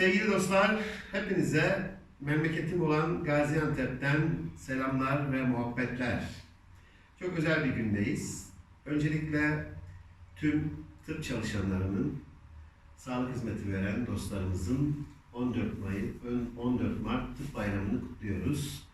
Sevgili dostlar, hepinize memleketim olan Gaziantep'ten selamlar ve muhabbetler. Çok özel bir gündeyiz. Öncelikle tüm tıp çalışanlarının, sağlık hizmeti veren dostlarımızın 14 Mayı, 14 Mart Tıp Bayramı'nı kutluyoruz.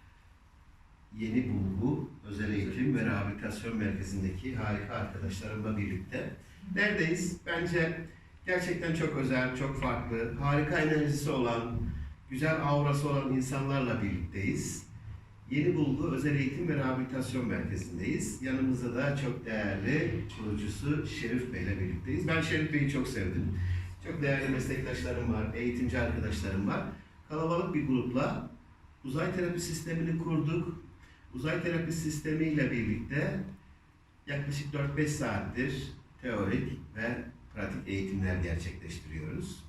Yeni Bulgu Özel Eğitim ve Rehabilitasyon Merkezi'ndeki harika arkadaşlarımla birlikte. Neredeyiz? Bence gerçekten çok özel, çok farklı, harika enerjisi olan, güzel aurası olan insanlarla birlikteyiz. Yeni Bulgu Özel Eğitim ve Rehabilitasyon Merkezi'ndeyiz. Yanımızda da çok değerli kurucusu Şerif Bey ile birlikteyiz. Ben Şerif Bey'i çok sevdim. Çok değerli meslektaşlarım var, eğitimci arkadaşlarım var. Kalabalık bir grupla uzay terapi sistemini kurduk. Uzay terapi sistemiyle birlikte yaklaşık 4-5 saattir teorik ve pratik eğitimler gerçekleştiriyoruz.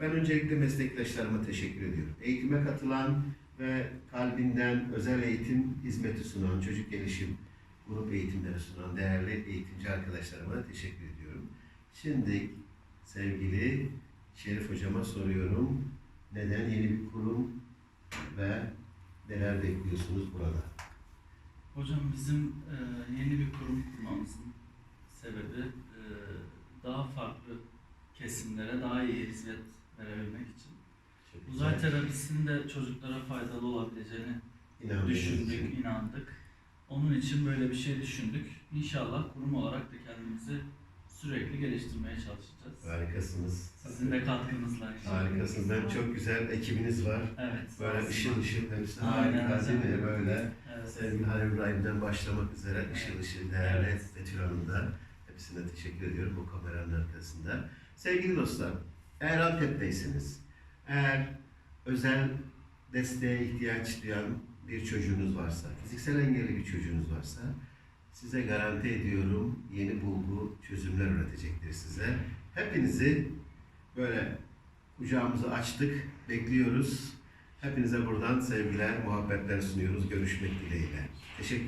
Ben öncelikle meslektaşlarıma teşekkür ediyorum. Eğitime katılan ve kalbinden özel eğitim hizmeti sunan, çocuk gelişim grup eğitimleri sunan değerli eğitimci arkadaşlarıma da teşekkür ediyorum. Şimdi sevgili Şerif Hocama soruyorum. Neden yeni bir kurum ve neler bekliyorsunuz burada? Hocam bizim e, yeni bir kurum kurmamızın sebebi e, daha farklı kesimlere daha iyi hizmet verebilmek için. Çok Uzay güzel. terapisinin de çocuklara faydalı olabileceğini İnandığınız düşündük, için. inandık. Onun için böyle bir şey düşündük. İnşallah kurum olarak da kendimizi sürekli geliştirmeye çalışacağız. Harikasınız. Sizin de katkınızla inşallah. Harikasınız. Ben çok güzel ekibiniz var. Evet. Böyle ışıl ışıl hepsi harika değil mi? Böyle Evet. sevgili Halil İbrahim'den başlamak üzere ışıl Evet. ışıl değerli Evet. Betül Hanım da hepsine teşekkür ediyorum bu kameranın arkasında. Sevgili dostlar, eğer Antep'teyseniz, eğer özel desteğe ihtiyaç duyan bir çocuğunuz varsa, fiziksel engelli bir çocuğunuz varsa size garanti ediyorum yeni bulgu çözümler üretecektir size. Hepinizi böyle kucağımızı açtık, bekliyoruz. Hepinize buradan sevgiler, muhabbetler sunuyoruz. Görüşmek dileğiyle. Teşekkür